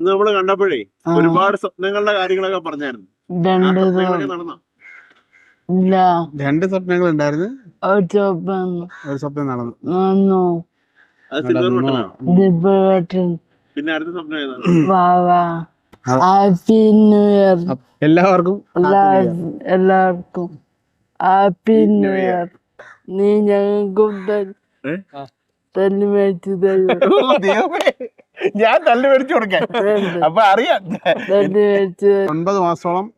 നമ്മൾ കണ്ടപ്പോഴേ ഒരുപാട് സ്വപ്നങ്ങളുടെ കാര്യങ്ങളൊക്കെ പറഞ്ഞായിരുന്നു. ഇല്ല. രണ്ട് സ്വപ്നങ്ങൾ ഉണ്ടായിരുന്നു. ഒരു സ്വപ്നം നടന്നു. പിന്നെ അടുത്ത സ്വപ്നം. Happy new year. എല്ലാവർക്കും എല്ലാവർക്കും ഹാപ്പി ന്യൂ ഇയർ. നീ ഞങ്ങൾക്കും തന്നെ മേടിച്ചു തരും. ഞാൻ തല്ല് മേടിച്ചു കൊടുക്കാൻ. അപ്പൊ അറിയാം. ഒൻപത് മാസത്തോളം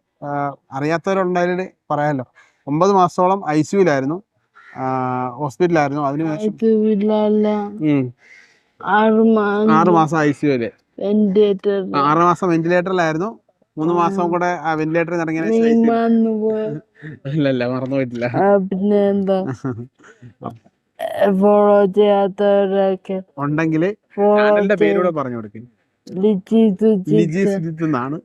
അറിയാത്തവരുണ്ടായാലും പറയാമല്ലോ ഒമ്പത് മാസത്തോളം ഐ സിയുലായിരുന്നു ഹോസ്പിറ്റലായിരുന്നു അതിന് ആറ് മാസം. ആറ് മാസം ഐ സിയുൽ ആറ് മാസം വെന്റിലേറ്ററിലായിരുന്നു. മൂന്ന് മാസം കൂടെ ആ വെന്റിലേറ്ററിൽ നിന്ന് ഇറങ്ങിയ അല്ലല്ല മറന്നു പോയിട്ടില്ല. പിന്നെ എന്താ ഫോളോ ചെയ്യാത്തവരൊക്കെ ഉണ്ടെങ്കിൽ ഫോളോ ചാനലിന്റെ പേരൂടെ പറഞ്ഞു കൊടുക്കും. ലിച്ചി ലിജി സുചിത്ത് സുജിത്ത് എന്നാണ്.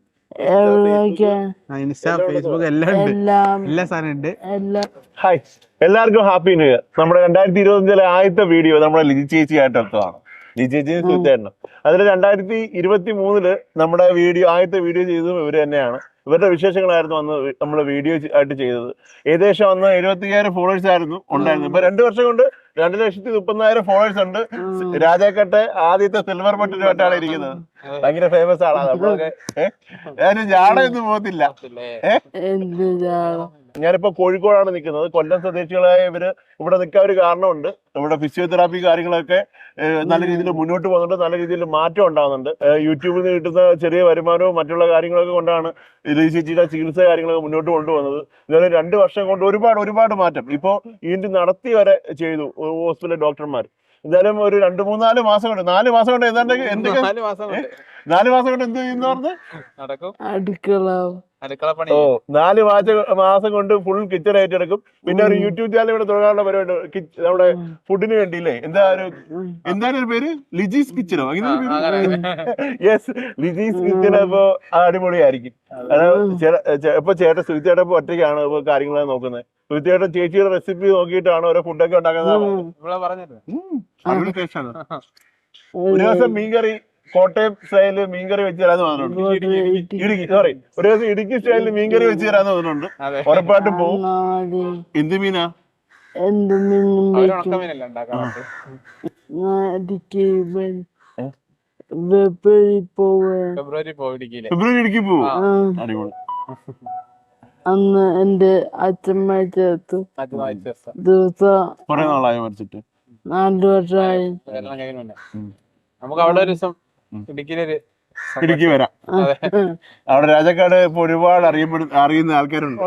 ഇൻസ്റ്റാ ഫേസ്ബുക്ക് എല്ലാം ഉണ്ട്. എല്ലാം. എല്ലാ സാധനം ഉണ്ട്. എല്ലാം. ഹായ് എല്ലാവർക്കും ഹാപ്പി ന്യൂ ഇയർ നമ്മുടെ രണ്ടായിരത്തി ഇരുപത്തിയഞ്ചിലെ ആദ്യത്തെ വീഡിയോ നമ്മുടെ ലിജി ചേച്ചി ആയിട്ട് എടുത്തതാണ്. ലിജി ചേച്ചി തീർച്ചയായിട്ടും അതിൽ രണ്ടായിരത്തി ഇരുപത്തി മൂന്നിൽ നമ്മുടെ വീഡിയോ ആദ്യത്തെ വീഡിയോ ചെയ്തതും ഇവർ തന്നെയാണ്. ഇവരുടെ വിശേഷങ്ങളായിരുന്നു അന്ന് നമ്മൾ വീഡിയോ ആയിട്ട് ചെയ്തത്. ഏകദേശം അന്ന് എഴുപത്തിയ്യായിരം ഫോളോവേഴ്സ് ആയിരുന്നു ഉണ്ടായിരുന്നു ഇപ്പൊ രണ്ടു വർഷം കൊണ്ട് രണ്ട് ലക്ഷത്തി മുപ്പതിനായിരം ഫോളോവേഴ്സ് ഉണ്ട്. രാജാക്കട്ടെ ആദ്യത്തെ സിൽവർ ബട്ടനുമായിട്ടാണ് ഇരിക്കുന്നത്. ഭയങ്കര ഫേമസ് ആളാണ് നമ്മളൊക്കെ ഞാൻ ജാടയൊന്നും പോകത്തില്ല. ഞാനിപ്പോ കോഴിക്കോടാണ് നിൽക്കുന്നത്. കൊല്ലം സ്വദേശികളായ ഇവർ ഇവിടെ നിൽക്കാൻ ഒരു കാരണമുണ്ട്. ഇവിടെ ഫിസിയോതെറാപ്പി കാര്യങ്ങളൊക്കെ നല്ല രീതിയിൽ മുന്നോട്ട് പോകുന്നുണ്ട്. നല്ല രീതിയിൽ മാറ്റം ഉണ്ടാകുന്നുണ്ട്. യൂട്യൂബിൽ നിന്ന് കിട്ടുന്ന ചെറിയ വരുമാനവും മറ്റുള്ള കാര്യങ്ങളൊക്കെ കൊണ്ടാണ് ചേച്ചിയുടെ ചികിത്സ കാര്യങ്ങളൊക്കെ മുന്നോട്ട് കൊണ്ടുപോകുന്നത്. ഇതുപോലെ രണ്ട് വർഷം കൊണ്ട് ഒരുപാട് ഒരുപാട് മാറ്റം. ഇപ്പോ ഇതിന്റെ നടത്തി വരെ ചെയ്തു. ഹോസ്പിറ്റൽ ഡോക്ടർമാർ. എന്തായാലും ഒരു രണ്ട് മൂന്നാൽ മാസം കൊണ്ട് നാല് മാസം കൊണ്ട് ഏതാണ്ട് എന്തൊക്കെ നാല് മാസം കൊണ്ട്. നാല് മാസം കൊണ്ട് എന്ത് ചെയ്യുന്ന പറഞ്ഞ്? നടക്കും. അടുക്കള. ഓ നാല് മാസം മാസം കൊണ്ട് ഫുൾ കിച്ചൺ ഏറ്റെടുക്കും പിന്നെ ഒരു യൂട്യൂബ് ചാനൽ ഇവിടെ തുടങ്ങാനുള്ള പരിപാടി നമ്മുടെ ഫുഡിന് വേണ്ടിയില്ലേ? എന്താ ഒരു എന്താണ് ഒരു പേര്? ലിജീസ് കിച്ചനോ യെസ് ലിജീസ് കിച്ചൺ അപ്പൊ അടിപൊളിയായിരിക്കും. ഇപ്പൊ ചേട്ടൻ സുഹിച്ചേട്ടൻ ഇപ്പൊ ഒറ്റയ്ക്കാണ് ഇപ്പൊ കാര്യങ്ങളാണ് നോക്കുന്നത്. സുഹിച്ചേട്ടൻ ചേച്ചിയുടെ റെസിപ്പി നോക്കിയിട്ടാണ് ഓരോ ഫുഡൊക്കെ ഉണ്ടാക്കുന്നത്. ഒരു ദിവസം മീൻകറി കോട്ടയം സ്റ്റൈലിൽ മീൻകറി വെച്ച് തരാന്ന് പറഞ്ഞിട്ടുണ്ട്. ഇടുക്കി സോറി ഒരു ദിവസം ഇടുക്കി സ്റ്റൈലിൽ മീൻകറി വെച്ച് തരാന്ന് പറഞ്ഞിട്ടുണ്ട്. അതെ. ഉറപ്പായിട്ടും പോവും. എന്ത് മീനാ? എന്ത് മീൻ വെപ്പഴി പോവേ. ഫെബ്രുവരി ഫെബ്രുവരി ഇടുക്കി പോവും. അടിപൊളി. അന്ന് എന്റെ അച്ഛമ്മ ചേർത്തു അത് വായിച്ച ദിവസം കുറെ നാളായി മരിച്ചിട്ട്. നാല് വർഷമായി. എല്ലാം കഴിഞ്ഞ മുന്നേ ഉം. നമുക്ക് അവിടെ ഒരു ദിവസം ഇടുക്കിയിലൊരു ഇടുക്കി വരാം. അതെ. അവിടെ രാജാക്കാട് ഇപ്പൊ ഒരുപാട് അറിയപ്പെടുന്ന അറിയുന്ന ആൾക്കാരുണ്ട്.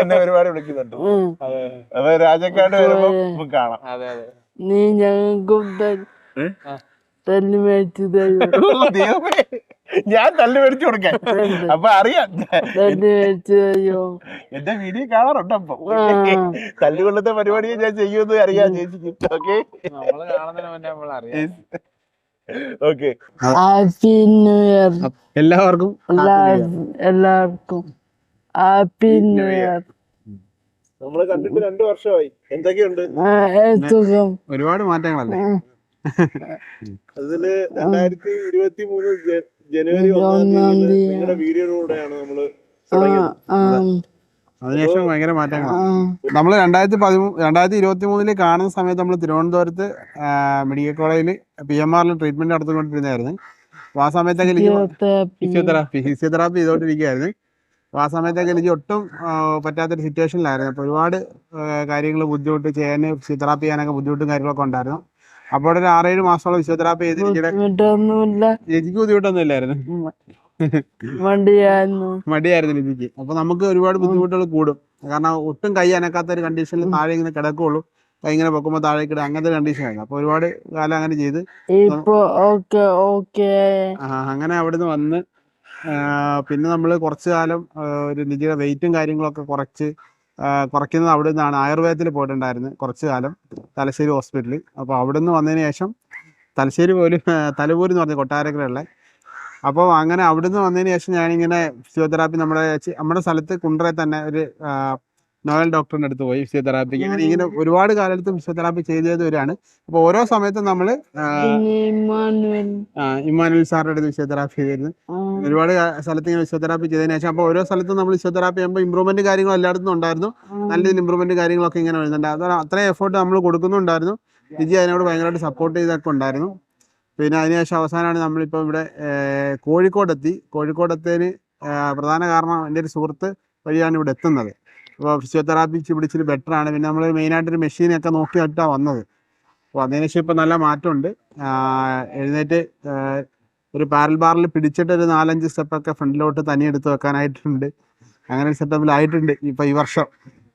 എന്നെ ഒരുപാട് വിളിക്കുന്നുണ്ട്. അതെ. അപ്പൊ രാജാക്കാട് വരുമ്പോ നമുക്ക് കാണാം. അതെ അതെ. നീ ഞങ്ങൾക്കും തന്നെ? തല്ലി മേടിച്ചു തരും. ഞാൻ തല്ല് മേടിച്ചു കൊടുക്കാൻ. അപ്പൊ അറിയാം. എന്റെ വീഡിയോ കാണാറുണ്ട് അപ്പൊ. ആ. തല്ലുകൊള്ളത്തെ പരിപാടിയെ ഞാൻ ചെയ്യുമെന്ന് അറിയാം ചേച്ചിക്ക് okay? Okay. Happy new year. എല്ലാവർക്കും എല്ലാവർക്കും ഹാപ്പി ന്യൂ ഇയർ. നമ്മൾ കണ്ടിട്ട് രണ്ടു വർഷമായി. എന്തൊക്കെയുണ്ട്? ഒരുപാട് മാറ്റങ്ങളല്ലേ. അതിൽ രണ്ടായിരത്തി ഇരുപത്തി മൂന്ന് ജനുവരി ഒന്നാം തീയതി തീയതി. നിങ്ങളുടെ വീഡിയോയിലൂടെയാണ് നമ്മൾ തുടങ്ങിയത്. അതിനുശേഷം ഭയങ്കര മാറ്റങ്ങളാണ്. നമ്മൾ രണ്ടായിരത്തി പതിമൂന്ന് രണ്ടായിരത്തി ഇരുപത്തി മൂന്നിൽ കാണുന്ന സമയത്ത് നമ്മൾ തിരുവനന്തപുരത്ത് മെഡിക്കൽ കോളേജിൽ പി എം ആറിൽ ട്രീറ്റ്മെന്റ് നടത്തിക്കൊണ്ടിരുന്നായിരുന്നു അപ്പൊ ആ സമയത്തൊക്കെ ഫിസിയോതെറാപ്പി. ഫിസിയോതെറാപ്പി ചെയ്തോണ്ടിരിക്കുകയായിരുന്നു. ചെയ്തുകൊണ്ടിരിക്കുകയായിരുന്നു ആ സമയത്തൊക്കെ എനിക്ക് ഒട്ടും പറ്റാത്തൊരു സിറ്റുവേഷനിലായിരുന്നു അപ്പോൾ ഒരുപാട് കാര്യങ്ങൾ ബുദ്ധിമുട്ട് ചെയ്യാൻ ഫിസിയോതെറാപ്പി ചെയ്യാനൊക്കെ ബുദ്ധിമുട്ടും കാര്യങ്ങളൊക്കെ ഉണ്ടായിരുന്നു. അപ്പോൾ ഒരു ആറേഴ് മാസമുള്ള ഫിസിയോതെറാപ്പി ചെയ്ത് എനിക്ക് ബുദ്ധിമുട്ടൊന്നും ഇല്ലായിരുന്നു മടിയായിരുന്നു. ഇതിക്ക് അപ്പൊ നമുക്ക് ഒരുപാട് ബുദ്ധിമുട്ടുകൾ കൂടും. കാരണം ഒട്ടും കൈ അനക്കാത്ത ഒരു കണ്ടീഷനിൽ താഴെ ഇങ്ങനെ കിടക്കുള്ളൂ. കൈ ഇങ്ങനെ പൊക്കുമ്പോ താഴെ കിട അങ്ങനത്തെ കണ്ടീഷൻ ആയിരുന്നു. അപ്പൊ ഒരുപാട് കാലം അങ്ങനെ ചെയ്ത് അങ്ങനെ അവിടുന്ന് വന്ന് പിന്നെ നമ്മൾ കുറച്ചു കാലം ഒരു നിജിയുടെ വെയിറ്റും കാര്യങ്ങളൊക്കെ കുറച്ച് കുറയ്ക്കുന്നത് അവിടെ നിന്നാണ് ആയുർവേദത്തിൽ പോയിട്ടുണ്ടായിരുന്നു കുറച്ച് കാലം. തലശ്ശേരി ഹോസ്പിറ്റലിൽ. അപ്പോൾ അവിടെ നിന്ന് വന്നതിന് ശേഷം തലശ്ശേരി പോലും തലപൂരി എന്ന് പറഞ്ഞ കൊട്ടാരക്കരയുള്ള അപ്പോൾ അങ്ങനെ അവിടെ നിന്ന് വന്നതിന് ശേഷം ഞാനിങ്ങനെ ഫിസിയോതെറാപ്പി നമ്മുടെ നമ്മുടെ സ്ഥലത്ത് കുണ്ടറയിൽ തന്നെ ഒരു നോവൽ ഡോക്ടറിന്റെ അടുത്ത് പോയി ഫിസിയോതെറാപ്പിക്ക് അങ്ങനെ ഇങ്ങനെ ഒരുപാട് കാലത്ത് ഫിസിയോതെറാപ്പി ചെയ്ത് ചെയ്ത് വരികയാണ് അപ്പോൾ ഓരോ സമയത്തും നമ്മൾ ഇമ്മാനുവൽ. സാറിന്റെ സാറിന്റെ അടുത്ത് ഫിസിയോതെറാപ്പി ചെയ്തിരുന്നു. ഒരുപാട് സ്ഥലത്ത് ഇങ്ങനെ ഫിസിയോതെറാപ്പി ചെയ്തതിന് ശേഷം അപ്പോൾ ഓരോ സ്ഥലത്തും നമ്മൾ ഫിസിയോതെറാപ്പി ചെയ്യുമ്പോൾ ഇമ്പ്രൂവ്മെന്റ് കാര്യങ്ങൾ എല്ലായിടത്തും ഉണ്ടായിരുന്നു. നല്ല രീതിയിൽ ഇമ്പ്രൂവ്മെന്റ് കാര്യങ്ങളൊക്കെ ഇങ്ങനെ വരുന്നുണ്ട്. അത് അത്രയും എഫേർട്ട് നമ്മൾ കൊടുക്കുന്നുണ്ടായിരുന്നു. വിജി അതിനോട് ഭയങ്കരമായിട്ട് സപ്പോർട്ട് ചെയ്തൊക്കെ ഉണ്ടായിരുന്നു. പിന്നെ അതിനുശേഷം അവസാനമാണ് നമ്മളിപ്പോൾ ഇവിടെ കോഴിക്കോടെത്തി. കോഴിക്കോടെത്തേന് പ്രധാന കാരണം എന്റെ ഒരു സുഹൃത്ത് വഴിയാണ് ഇവിടെ എത്തുന്നത്. അപ്പോൾ ഫിസിയോതെറാപ്പി ഇവിടെ ബെറ്ററാണ് ബെറ്റർ ആണ്. പിന്നെ നമ്മൾ മെയിനായിട്ടൊരു മെഷീനൊക്കെ നോക്കിയിട്ടാണ് വന്നത്. അപ്പോൾ അതിനുശേഷം ഇപ്പോൾ നല്ല മാറ്റമുണ്ട്. എഴുന്നേറ്റ് ഒരു പാരൽ ബാറിൽ പിടിച്ചിട്ട് ഒരു നാലഞ്ച് സ്റ്റെപ്പൊക്കെ ഫ്രണ്ടിലോട്ട് തനിയെടുത്ത് വെക്കാനായിട്ടുണ്ട്. അങ്ങനെ ഒരു സെറ്റപ്പിലായിട്ടുണ്ട് ഇപ്പോൾ ഈ വർഷം.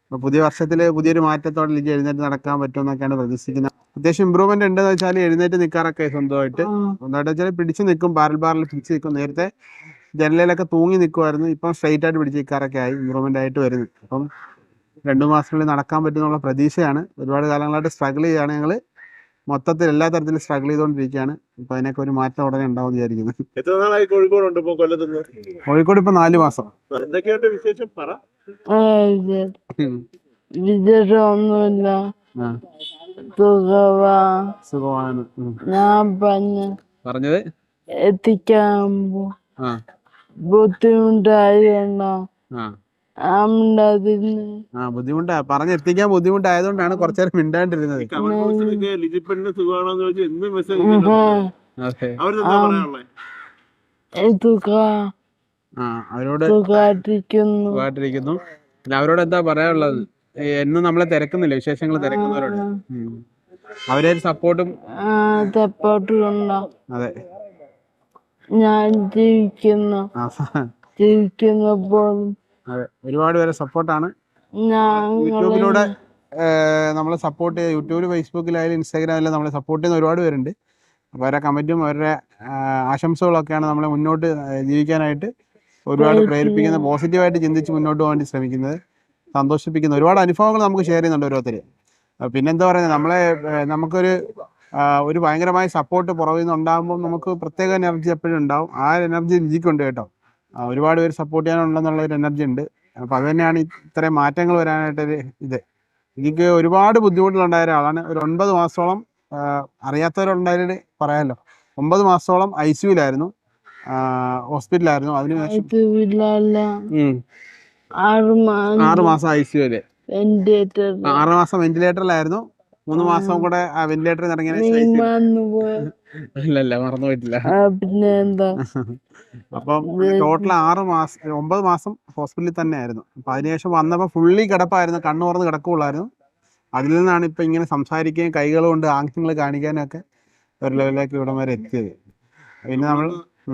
അപ്പോൾ പുതിയ വർഷത്തിൽ പുതിയൊരു മാറ്റത്തോടെ എനിക്ക് എഴുന്നേറ്റ് നടക്കാൻ പറ്റുമെന്നൊക്കെയാണ് പ്രതീക്ഷിക്കുന്നത്. അത്യാവശ്യം ഇമ്പ്രൂവ്മെന്റ് ഉണ്ടെന്ന് വെച്ചാൽ എഴുന്നേറ്റ് നിൽക്കാറൊക്കെ സ്വന്തമായിട്ട്. സ്വന്തമായിട്ട് വെച്ചാൽ പിടിച്ച് നിൽക്കും പാരൽ ബാറിൽ പിടിച്ച് നിൽക്കും നേരത്തെ. ജനലിലൊക്കെ തൂങ്ങി നിൽക്കുമായിരുന്നു ഇപ്പം സ്ട്രൈറ്റ് ആയിട്ട് പിടിച്ച് നിൽക്കാറൊക്കെ ആയി ഇമ്പ്രൂവ്മെന്റ് ആയിട്ട് വരുന്നു. അപ്പം രണ്ടു മാസത്തിനുള്ളിൽ നടക്കാൻ പറ്റുമെന്നുള്ള പ്രതീക്ഷയാണ്. ഒരുപാട് കാലങ്ങളായിട്ട് സ്ട്രഗിൾ ചെയ്യുകയാണ് ഞങ്ങൾ മൊത്തത്തിൽ എല്ലാ തരത്തിലും സ്ട്രഗിൾ ചെയ്തുകൊണ്ടിരിക്കുകയാണ്. ഇപ്പൊ അതിനൊക്കെ ഒരു മാറ്റം ഉടനെ ഉണ്ടാവും വിചാരിക്കുന്നു. എത്ര നാളായി കോഴിക്കോടുണ്ട് ഇപ്പൊ കൊല്ലത്തുനിന്ന്? കോഴിക്കോട് ഇപ്പം നാല് മാസം. എന്തൊക്കെയായിട്ട് വിശേഷം? പറ. സുഖമാണ്. ഞാൻ പറഞ്ഞത്? എത്തിക്കാൻ ആ ബുദ്ധിമുട്ടായിരുന്നോ ആ. അമ്മതിന് ആ ബുദ്ധിമുട്ടാ. പറഞ്ഞെത്തിക്കാൻ ബുദ്ധിമുട്ടായതുകൊണ്ടാണ് കുറച്ചേരം മിണ്ടാണ്ടിരുന്നത്. സുഖമാണോന്ന് ചോദിച്ചു എന്നും മെസ്സേജ് അവരെന്താ പറയാനുള്ളത് ആ അവരോട് സുഖമായിട്ടിരിക്കുന്നു പിന്നെ അവരോട് എന്താ പറയാനുള്ളത്? എന്നും നമ്മളെ തിരക്കുന്നില്ല? വിശേഷങ്ങൾ തിരക്കുന്നവരോട്. അവരെ സപ്പോർട്ടും സപ്പോർട്ട് അതെ. ഞാൻ ജീവിക്കുന്നു ജീവിക്കുന്നപ്പോൾ ഒരുപാട് പേരെ സപ്പോർട്ടാണ്. യൂട്യൂബിലൂടെ നമ്മളെ സപ്പോർട്ട് ചെയ്ത് യൂട്യൂബിൽ ഫേസ്ബുക്കിലായാലും ഇൻസ്റ്റാഗ്രാമിലും നമ്മളെ സപ്പോർട്ട് ചെയ്യുന്ന ഒരുപാട് പേരുണ്ട്. അപ്പോൾ അവരുടെ കമന്റും അവരുടെ ആശംസകളൊക്കെയാണ് നമ്മളെ മുന്നോട്ട് ജീവിക്കാനായിട്ട് ഒരുപാട് പ്രേരിപ്പിക്കുന്ന പോസിറ്റീവായിട്ട് ചിന്തിച്ച് മുന്നോട്ട് പോകാൻ വേണ്ടി ശ്രമിക്കുന്നത് സന്തോഷിപ്പിക്കുന്ന ഒരുപാട് അനുഭവങ്ങൾ നമുക്ക് ഷെയർ ചെയ്യുന്നുണ്ട് ഓരോരുത്തർ പിന്നെന്താ പറയുന്നത് നമ്മളെ നമുക്കൊരു ഒരു ഭയങ്കരമായ സപ്പോർട്ട് പുറകിൽ നിന്ന് ഉണ്ടാകുമ്പോൾ നമുക്ക് പ്രത്യേക എനർജി എപ്പോഴും ഉണ്ടാവും. ആ എനർജി രുചിക്കുണ്ട് കേട്ടോ. ഒരുപാട് പേര് സപ്പോർട്ട് ചെയ്യാനുണ്ടെന്നുള്ള ഒരു എനർജി ഉണ്ട്. അപ്പൊ അത് തന്നെയാണ് ഇത്രയും മാറ്റങ്ങൾ വരാനായിട്ടൊരു ഇത്. എനിക്ക് ഒരുപാട് ബുദ്ധിമുട്ടുകളുണ്ടായ ഒരാളാണ്. ഒരു ഒൻപത് മാസത്തോളം അറിയാത്തവരുണ്ടായാലും പറയാമല്ലോ ഒമ്പത് മാസത്തോളം ഐ സിയുലായിരുന്നു. ഹോസ്പിറ്റലായിരുന്നു ഇല്ല ആറ് മാസം ഐ സിയുൽ ആറ് മാസം വെന്റിലേറ്ററിലായിരുന്നു. മൂന്ന് മാസം കൂടെ വെന്റിലേറ്ററിൽ ഇറങ്ങി അല്ലല്ല മറന്നു പോയ ഇല്ലല്ല മറന്നു പോയിട്ടില്ല. പിന്നെ എന്താ? അപ്പം ടോട്ടൽ ആറ് മാസം ഒമ്പത് മാസം ഹോസ്പിറ്റലിൽ തന്നെ ആയിരുന്നു. അപ്പൊ അതിനുശേഷം വന്നപ്പോ ഫുള്ളി കിടപ്പായിരുന്നു കണ്ണു തുറന്ന് കിടക്കുള്ളായിരുന്നു. അതിൽ നിന്നാണ് ഇപ്പൊ ഇങ്ങനെ സംസാരിക്കുകയും കൈകൾ കൊണ്ട് ആംഗ്യങ്ങൾ കാണിക്കാനൊക്കെ ഒരു ലെവലിലേക്ക് ഇവിടം വരെ എത്തിയത്. പിന്നെ നമ്മൾ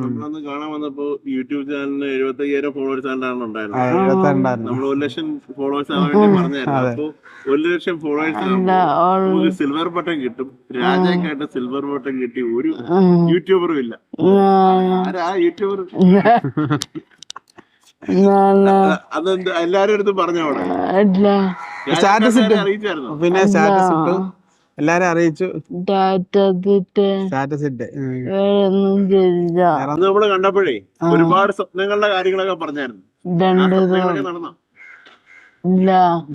നമ്മളന്ന് കാണാൻ വന്നപ്പോ യൂട്യൂബ് ചാനലിന് എഴുപത്തി അയ്യായിരം ഫോളോവേഴ്സ് ആണ്ടാണ് ഉണ്ടായിരുന്നത്. നമ്മൾ ഒരു ലക്ഷം ഫോളോവേഴ്സ് ആവാൻ വേണ്ടി പറഞ്ഞായിരുന്നു. അപ്പൊ ഒരു ലക്ഷം ഫോളോവേഴ്സ് സിൽവർ ബട്ടൺ കിട്ടും. രാജാക്കായിട്ട് സിൽവർ ബട്ടൺ കിട്ടി ഒരു യൂട്യൂബറും ഇല്ല. ആരാ യൂട്യൂബർ അതെന്താ എല്ലാരും അടുത്തും പറഞ്ഞോടെ ഇട്ട്. അറിയിച്ചായിരുന്നു? പിന്നെ സ്റ്റാറ്റസ് ഇട്ടു. എല്ലാരും അറിയിച്ചു. സ്റ്റാറ്റസ് ഇട്ട് അന്ന് നമ്മൾ കണ്ടപ്പോഴേ ഒരുപാട് സ്വപ്നങ്ങളുടെ കാര്യങ്ങളൊക്കെ പറഞ്ഞായിരുന്നു.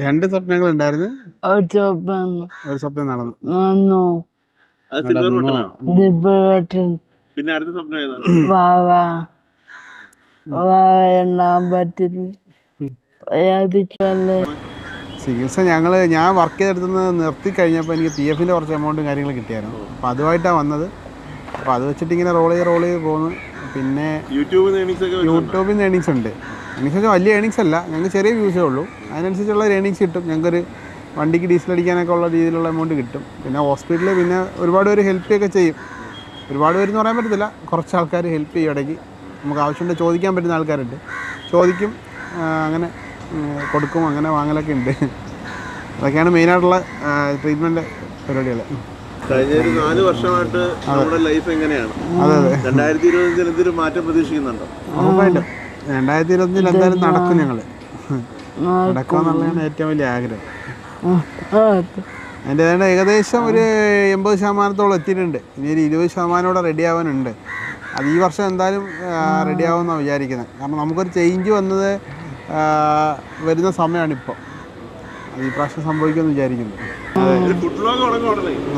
രണ്ട് സ്വപ്നങ്ങൾ ഉണ്ടായിരുന്നു. ഒരു സ്വപ്നം നടന്നു. പിന്നെ അടുത്ത സ്വപ്നം ഏതാണ് പറ്റില്ല ചികിത്സ ഞങ്ങൾ ഞാൻ വർക്ക് ചെയ്തെടുത്തുനിന്ന് നിർത്തി കഴിഞ്ഞപ്പോൾ എനിക്ക് പി എഫിന്റെ കുറച്ച് എമൗണ്ടും കാര്യങ്ങളും കിട്ടിയായിരുന്നു. അപ്പോൾ അതുമായിട്ടാണ് വന്നത്. അപ്പോൾ അത് വെച്ചിട്ട് ഇങ്ങനെ റോൾ ചെയ്ത് റോൾ ചെയ്ത് പോകുന്നു പിന്നെ യൂട്യൂബിൽ യൂട്യൂബിൽ നിന്ന് ഏണിങ്സ് ഉണ്ട്. ഏണിങ്സ് വെച്ചാൽ വലിയ ഏണിങ്സ് അല്ല. ഞങ്ങൾക്ക് ചെറിയ വ്യൂസേ ഉള്ളൂ. അതിനനുസരിച്ചുള്ള ഏണിങ്സ് കിട്ടും. ഞങ്ങൾക്കൊരു വണ്ടിക്ക് ഡീസൽ അടിക്കാനൊക്കെ ഉള്ള രീതിയിലുള്ള എമൗണ്ട് കിട്ടും. പിന്നെ ഹോസ്പിറ്റലിൽ പിന്നെ ഒരുപാട് പേര് ഹെൽപ്പ് ഒക്കെ ചെയ്യും. ഒരുപാട് പേരെന്ന് പറയാൻ പറ്റത്തില്ല. കുറച്ച് ആൾക്കാർ ഹെൽപ്പ് ചെയ്യും ഇടയ്ക്ക്. നമുക്ക് ആവശ്യമുണ്ട് ചോദിക്കാൻ പറ്റുന്ന ആൾക്കാരുണ്ട്. ചോദിക്കും. അങ്ങനെ കൊടുക്കും അങ്ങനെ വാങ്ങലൊക്കെ ഉണ്ട്. അതൊക്കെയാണ് മെയിനായിട്ടുള്ള ട്രീറ്റ്മെന്റ് പരിപാടികൾ കഴിഞ്ഞ ഒരു നാല് വർഷമായിട്ട് നമ്മുടെ ലൈഫ് എങ്ങനെയാണ്? അതെ അതെ. രണ്ടായിരത്തി ഇരുപത്തഞ്ചിൽ എന്തൊരു മാറ്റം പ്രതീക്ഷിക്കുന്നുണ്ടോ? ഉറപ്പായിട്ടും. രണ്ടായിരത്തി ഇരുപത്തഞ്ചിൽ എന്തായാലും നടക്കും ഞങ്ങൾ നടക്കുക എന്നുള്ളതാണ് ഏറ്റവും വലിയ ആഗ്രഹം. അതിന്റെ ഏതാണ്ട് ഏകദേശം ഒരു എൺപത് ശതമാനത്തോളം എത്തിയിട്ടുണ്ട്. ഇനി ഒരു ഇരുപത് ശതമാനം കൂടെ റെഡി ആവാനുണ്ട്. അത് ഈ വർഷം എന്തായാലും റെഡി ആവുമെന്നാണ് വിചാരിക്കുന്നത്. കാരണം നമുക്കൊരു ചേഞ്ച് വന്നത് വരുന്ന സമയമാണ് ഇപ്പോൾ ഈ പ്രാവശ്യം സംഭവിക്കുമെന്ന് വിചാരിക്കുന്നു.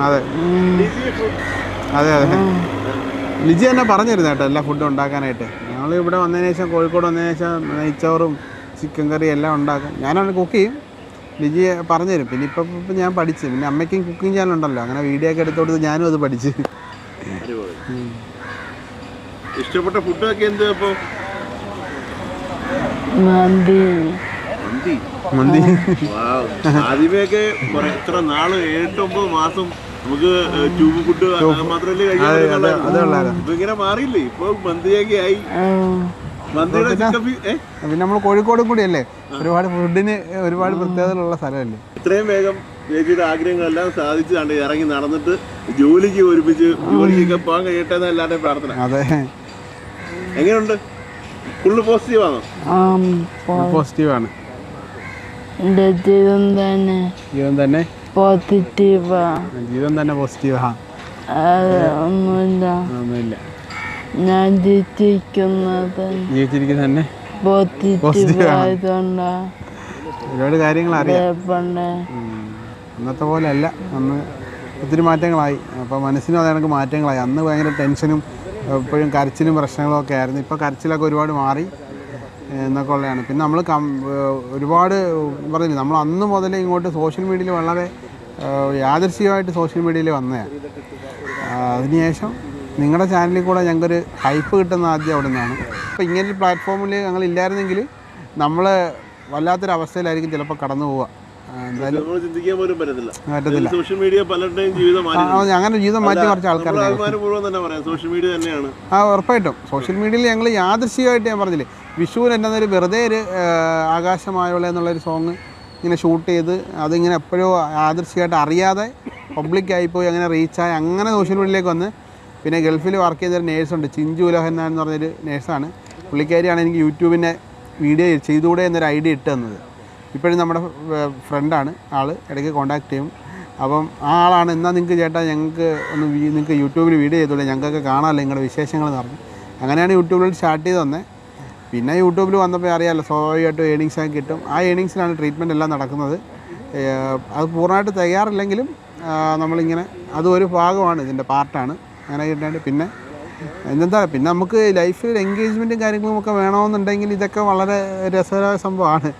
അതെ. അതെ. അതെ ലിജി തന്നെ പറഞ്ഞിരുന്നു കേട്ടോ എല്ലാ ഫുഡ് ഉണ്ടാക്കാനായിട്ട്. ഞങ്ങൾ ഇവിടെ വന്നതിന് ശേഷം കോഴിക്കോട് വന്നതിന് ശേഷം നെയ്ച്ചോറും ചിക്കൻ കറി എല്ലാം ഉണ്ടാക്കും. ഞാനാണ് കുക്ക് ചെയ്യും. ലിജി പറഞ്ഞുതരും. പിന്നെ ഇപ്പം ഇപ്പം ഞാൻ പഠിച്ചു. പിന്നെ അമ്മയ്ക്കും കുക്കിംഗ് ചാനൽ ഉണ്ടല്ലോ. അങ്ങനെ വീഡിയോ ഒക്കെ എടുത്തു കൊടുത്ത് ഞാനും അത് പഠിച്ചു. ഇഷ്ടപ്പെട്ട ഫുഡൊക്കെ എന്ത് അപ്പൊ മന്തി. മന്തി? Wow. ആദ്യമേയൊക്കെ കുറെ നാൾ മാസം നമുക്ക് ട്യൂബ് ഫുഡ് മാത്രമല്ലേ കഴിക്കാൻ അതെ അതെ പറ്റുന്നുള്ളായിരുന്നു. അതേ ഉള്ളായിരുന്നു ഇപ്പൊ ഇങ്ങനെ മാറിയില്ലേ? ഇപ്പൊ മന്തിയൊക്കെ ആയി. ആ, മന്തിയുടെ ചിക്കൻ പീ- ഏ? പിന്നെ നമ്മൾ കോഴിക്കോടും കൂടിയല്ലേ ഒരുപാട് ഫുഡിന് ഒരുപാട് പ്രത്യേകതകളുള്ള സ്ഥലമല്ലേ? ഇത്രയും വേഗം ചേച്ചിയുടെ ആഗ്രഹങ്ങളെല്ലാം സാധിച്ചതാണ് ഇറങ്ങി നടന്നിട്ട് ജോലിക്ക് ഒരുമിച്ച് ജോലിക്കൊക്കെ പോകാൻ കഴിയട്ടെ എന്നല്ലാതെ പ്രാർത്ഥന. അതെ. എങ്ങനെയുണ്ട്? പോസിറ്റീവാണ് ജീവിതം തന്നെ ജീവിതം തന്നെ? പോസിറ്റീവാ ജീവിതം തന്നെ പോസിറ്റീവാ അത് ഒന്നുമില്ല. ഒന്നുമില്ല. ഞാൻ ജീവിച്ചിരിക്കുന്നത് ജീവിച്ചിരിക്കുന്നത് തന്നെ പോസിറ്റീവ് Positive ആണ്. ആയതുകൊണ്ടാ. ഒരുപാട് കാര്യങ്ങൾ അറിയാം. അന്നത്തെ പോലെ അല്ല. അന്ന് ഒത്തിരി മാറ്റങ്ങളായി. അപ്പോൾ മനസ്സിനും അത് കണക്ക് മാറ്റങ്ങളായി. അന്ന് ഭയങ്കര ടെൻഷനും എപ്പോഴും കരച്ചിലും പ്രശ്നങ്ങളൊക്കെ ആയിരുന്നു. ഇപ്പോൾ കരച്ചിലൊക്കെ ഒരുപാട് മാറി എന്നൊക്കെ ഉള്ളതാണ്. പിന്നെ നമ്മൾ കം ഒരുപാട് പറഞ്ഞില്ല നമ്മൾ അന്ന് മുതലേ ഇങ്ങോട്ട് സോഷ്യൽ മീഡിയയിൽ വളരെ യാദർശികമായിട്ട് സോഷ്യൽ മീഡിയയിൽ വന്നതാണ് അതിനുശേഷം നിങ്ങളുടെ ചാനലിൽ കൂടെ ഞങ്ങൾക്കൊരു ഹൈപ്പ് കിട്ടുന്ന ആദ്യം അവിടെ നിന്നാണ് അപ്പോൾ ഇങ്ങനൊരു പ്ലാറ്റ്ഫോമിൽ ഞങ്ങളില്ലായിരുന്നെങ്കിൽ നമ്മൾ വല്ലാത്തൊരവസ്ഥയിലായിരിക്കും ചിലപ്പോൾ കടന്നു പോവുക. ചിന്തിക്കാൻ പോലും പറ്റത്തില്ല. പറ്റത്തില്ല. സോഷ്യൽ മീഡിയ പലരുടെയും ജീവിതം അങ്ങനെ ജീവിതം മാറ്റി കുറച്ച് ആൾക്കാർ സോഷ്യൽ മീഡിയ തന്നെയാണ്. ആ ഉറപ്പായിട്ടും. സോഷ്യൽ മീഡിയയിൽ ഞങ്ങൾ യാദൃശ്ചികമായിട്ട് ഞാൻ പറഞ്ഞില്ലേ വിഷുവിന് എന്നൊരു വെറുതെ ഒരു ആകാശമായുള്ള എന്നുള്ളൊരു സോങ് ഇങ്ങനെ ഷൂട്ട് ചെയ്ത് അതിങ്ങനെ എപ്പോഴും യാദൃശ്യമായിട്ട് അറിയാതെ പബ്ലിക്കായിപ്പോയി അങ്ങനെ റീച്ചായി അങ്ങനെ സോഷ്യൽ മീഡിയയിലേക്ക് വന്ന് പിന്നെ ഗൾഫിൽ വർക്ക് ചെയ്തൊരു നേഴ്സുണ്ട് ചിഞ്ചു ഉലഹന്ന എന്ന് പറഞ്ഞൊരു നേഴ്സാണ് പുള്ളിക്കാരിയാണ് എനിക്ക് യൂട്യൂബിന്റെ വീഡിയോ ചെയ്തുകൂടെ എന്നൊരു ഐഡിയ ഇട്ട് തന്നത്. ഇപ്പോഴും നമ്മുടെ ഫ്രണ്ടാണ് ആൾ ഇടയ്ക്ക് കോൺടാക്ട് ചെയ്യും. അപ്പം ആ ആളാണ് എന്നാൽ നിങ്ങൾക്ക് ചേട്ടാ ഞങ്ങൾക്ക് ഒന്ന് നിങ്ങൾക്ക് യൂട്യൂബിൽ വീഡിയോ ചെയ്തോളൂ ഞങ്ങൾക്കൊക്കെ കാണാമല്ലോ നിങ്ങളുടെ വിശേഷങ്ങൾ എന്ന് പറഞ്ഞു. അങ്ങനെയാണ് യൂട്യൂബിൽ സ്റ്റാർട്ട് ചെയ്ത് തന്നെ പിന്നെ യൂട്യൂബിൽ വന്നപ്പോൾ അറിയാമല്ലോ സ്വാഭാവികമായിട്ടും ഏണിങ്സ് ഒക്കെ കിട്ടും. ആ ഏണിങ്സിലാണ് ട്രീറ്റ്മെന്റ് എല്ലാം നടക്കുന്നത്. അത് പൂർണമായിട്ട് തയ്യാറില്ലെങ്കിലും നമ്മളിങ്ങനെ അതും ഒരു ഭാഗമാണ് ഇതിന്റെ പാർട്ടാണ് അങ്ങനെ കിട്ടാണ്ട് പിന്നെ എന്താ പിന്നെ നമുക്ക് ലൈഫിൽ എൻഗേജ്മെന്റും കാര്യങ്ങളും ഒക്കെ വേണമെന്നുണ്ടെങ്കിൽ ഇതൊക്കെ വളരെ രസകരമായ സംഭവമാണ്.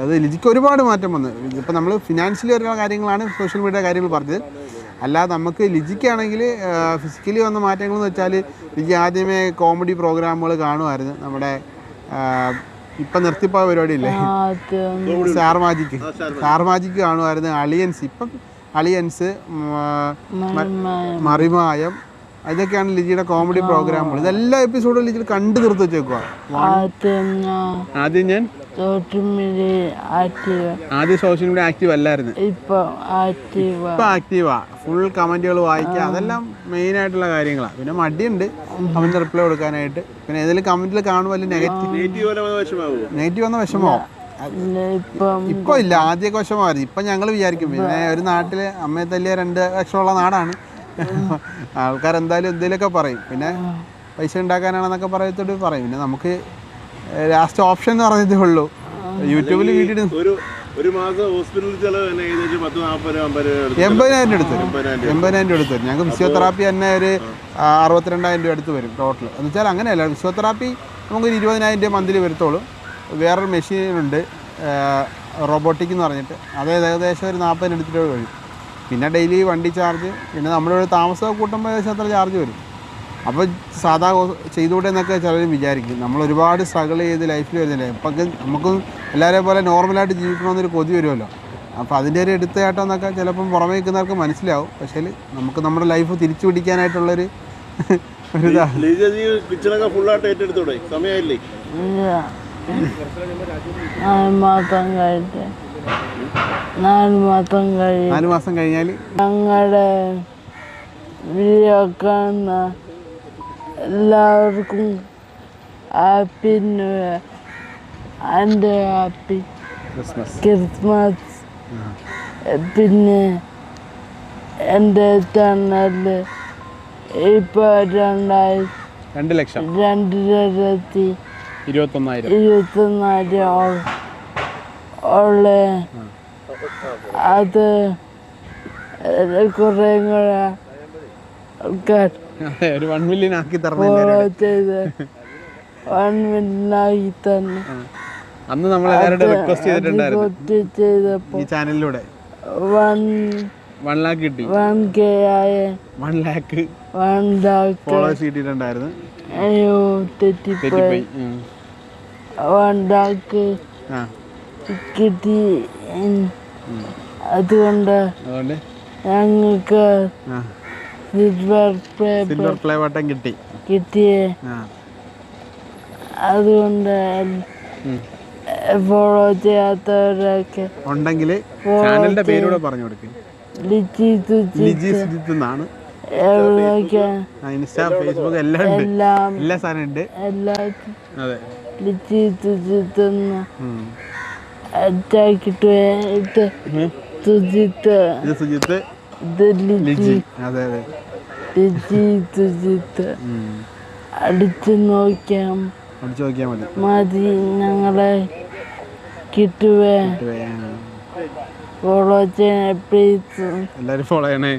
അത് ലിജിക്ക് ഒരുപാട് മാറ്റം വന്നു. ഇപ്പം നമ്മൾ ഫിനാൻഷ്യലി വരുന്ന കാര്യങ്ങളാണ് സോഷ്യൽ മീഡിയ കാര്യങ്ങൾ പറഞ്ഞത്. അല്ലാതെ നമുക്ക് ലിജിക്കാണെങ്കിൽ ഫിസിക്കലി വന്ന മാറ്റങ്ങൾ എന്ന് വെച്ചാൽ ലിജി ആദ്യമേ കോമഡി പ്രോഗ്രാമുകൾ കാണുമായിരുന്നു. നമ്മുടെ ഇപ്പം നിർത്തിപ്പോയ പരിപാടി ഇല്ലേ സ്റ്റാർ മാജിക്ക് സ്റ്റാർ മാജിക്ക് കാണുമായിരുന്നു. അളിയൻസ് ഇപ്പം അളിയൻസ് മറിമായം. അതൊക്കെയാണ് ലിജിയുടെ കോമഡി പ്രോഗ്രാമുകൾ ഇതെല്ലാ എപ്പിസോഡും ലിജി കണ്ടു തീർത്ത് വെച്ചേക്കുക ആദ്യം ഞാൻ സോഷ്യൽ മീഡിയ ആക്റ്റീവ് ആദ്യം സോഷ്യൽ മീഡിയ ആക്റ്റീവ് അല്ലായിരുന്നു. ഇപ്പൊ ആക്റ്റീവ് ഇപ്പം ആക്റ്റീവാ ഫുൾ കമന്റുകൾ വായിക്കുക അതെല്ലാം മെയിൻ ആയിട്ടുള്ള കാര്യങ്ങളാണ് പിന്നെ മടിയുണ്ട് കമന്റ് റിപ്ലൈ കൊടുക്കാനായിട്ട്. പിന്നെ ഏതെങ്കിലും കമന്റിൽ കാണുമ്പോൾ നെഗറ്റീവ് നെഗറ്റീവ് വന്ന വിഷമോ? ഇപ്പൊ ഇല്ല. ആദ്യമൊക്കെ വിഷമമായിരുന്നു. ഇപ്പൊ ഞങ്ങൾ വിചാരിക്കും. പിന്നെ ഒരു നാട്ടിൽ അമ്മയെ തല്ലിയ രണ്ട് ലക്ഷമുള്ള നാടാണ്. ആൾക്കാർ എന്തായാലും എന്തെങ്കിലുമൊക്കെ പറയും. പിന്നെ പൈസ ഉണ്ടാക്കാനാണെന്നൊക്കെ പറയത്തോട് പറയും. പിന്നെ നമുക്ക് ലാസ്റ്റ് ഓപ്ഷൻ എന്ന് പറഞ്ഞതേ ഉള്ളൂ. യൂട്യൂബിൽ വീട്ടിൽ ഒരു മാസം ഹോസ്പിറ്റലിൽ ചെലവ് അടുത്ത് എൺപതിനായിരം രൂപ എടുത്തു വരും എൺപതിനായിരം രൂപ. എടുത്തു വരും ഞങ്ങൾക്ക് ഫിസിയോതെറാപ്പി തന്നെ ഒരു അറുപത്തിരണ്ടായിരം രൂപ അടുത്ത് വരും ടോട്ടൽ എന്ന് വെച്ചാൽ അങ്ങനെയല്ല. ഫിസിയോതെറാപ്പി നമുക്ക് ഒരു ഇരുപതിനായിരം രൂപ മന്തിൽ വരത്തുള്ളൂ. വേറൊരു മെഷീനുണ്ട് റോബോട്ടിക് എന്ന് പറഞ്ഞിട്ട്. അത് ഏകദേശം ഒരു നാൽപ്പതിനടുത്ത് രൂപ വരും. പിന്നെ ഡെയിലി വണ്ടി ചാർജ് പിന്നെ നമ്മളിവിടെ താമസം കൂട്ടുമ്പോൾ ഏകദേശം അത്ര ചാർജ് വരും. അപ്പോൾ സാധാ ചെയ്തുകൂടെ എന്നൊക്കെ ചിലരും വിചാരിക്കും. നമ്മൾ ഒരുപാട് സ്ട്രഗിൾ ചെയ്ത് ലൈഫിൽ വരുന്നില്ലേ? ഇപ്പം നമുക്കും എല്ലാവരെയും പോലെ നോർമലായിട്ട് ജീവിക്കണമെന്നൊരു കൊതി വരുമല്ലോ. അപ്പോൾ അതിന്റെ ഒരു എടുത്തയാട്ടം എന്നൊക്കെ ചിലപ്പം പുറമേ നിൽക്കുന്നവർക്ക് മനസ്സിലാവും. പക്ഷേ നമുക്ക് നമ്മുടെ ലൈഫ് തിരിച്ചു പിടിക്കാനായിട്ടുള്ളൊരു കിച്ചണൊക്കെ ഫുള്ളായിട്ട് ഏറ്റെടുത്തൂടെ? മാസം നാല് കഴിഞ്ഞാൽ ഞങ്ങളുടെ വീഡിയോ കാണുന്ന എല്ലാവർക്കും happy new year and happy Christmas പിന്നെ എന്റെ ചാനലിൽ ഇപ്പോൾ രണ്ടായിരത്തി രണ്ട് ലക്ഷം. രണ്ട് ലക്ഷത്തി ഇരുപത്തൊന്നായിരം. ഇരുപത്തൊന്നായിരം. ഉള്ള. അത് കുറേ കൂടെ ആൾക്കാർ അതെ ഒരു വൺ മില്യൺ ആക്കി തരണം അന്ന് നമ്മൾ എല്ലാവരുടെ റിക്വസ്റ്റ് ചെയ്തിട്ടുണ്ടായിരുന്നു. ഈ ചാനലിലൂടെ വൺ വൺ ലാക്ക് കിട്ടി. വൺ കെ ആയ one lakh one lakh followers കിട്ടിയിട്ടുണ്ടായിരുന്നു. അയ്യോ തെറ്റിപ്പോയി. വൺ ലാക്ക് കിട്ടി. അതുകൊണ്ട് ഞങ്ങൾക്ക് സിൽവർ പ്ലേ ബട്ടൺ കിട്ടി. കിട്ടിയേ. അതുകൊണ്ട്. ഫോളോ ചെയ്യാത്തവരൊക്കെ ഉണ്ടെങ്കിൽ ചാനലിന്റെ പേരൂടെ പറഞ്ഞു കൊടുക്ക്. എന്നാണ്. ഇൻസ്റ്റാ ഫേസ്ബുക്ക് എല്ലാം ഉണ്ട്. എല്ലാം. സാധനം ഉണ്ട്. അതെ. ഇത് സുജിത്ത്. അടിച്ചു നോക്കിയാൽ മതി. ഞങ്ങളെ കിട്ടുവേ. ഫോളോ ചെയ്യണേ പ്ലീസ് എല്ലാവരും ഫോളോ ചെയ്യണേ.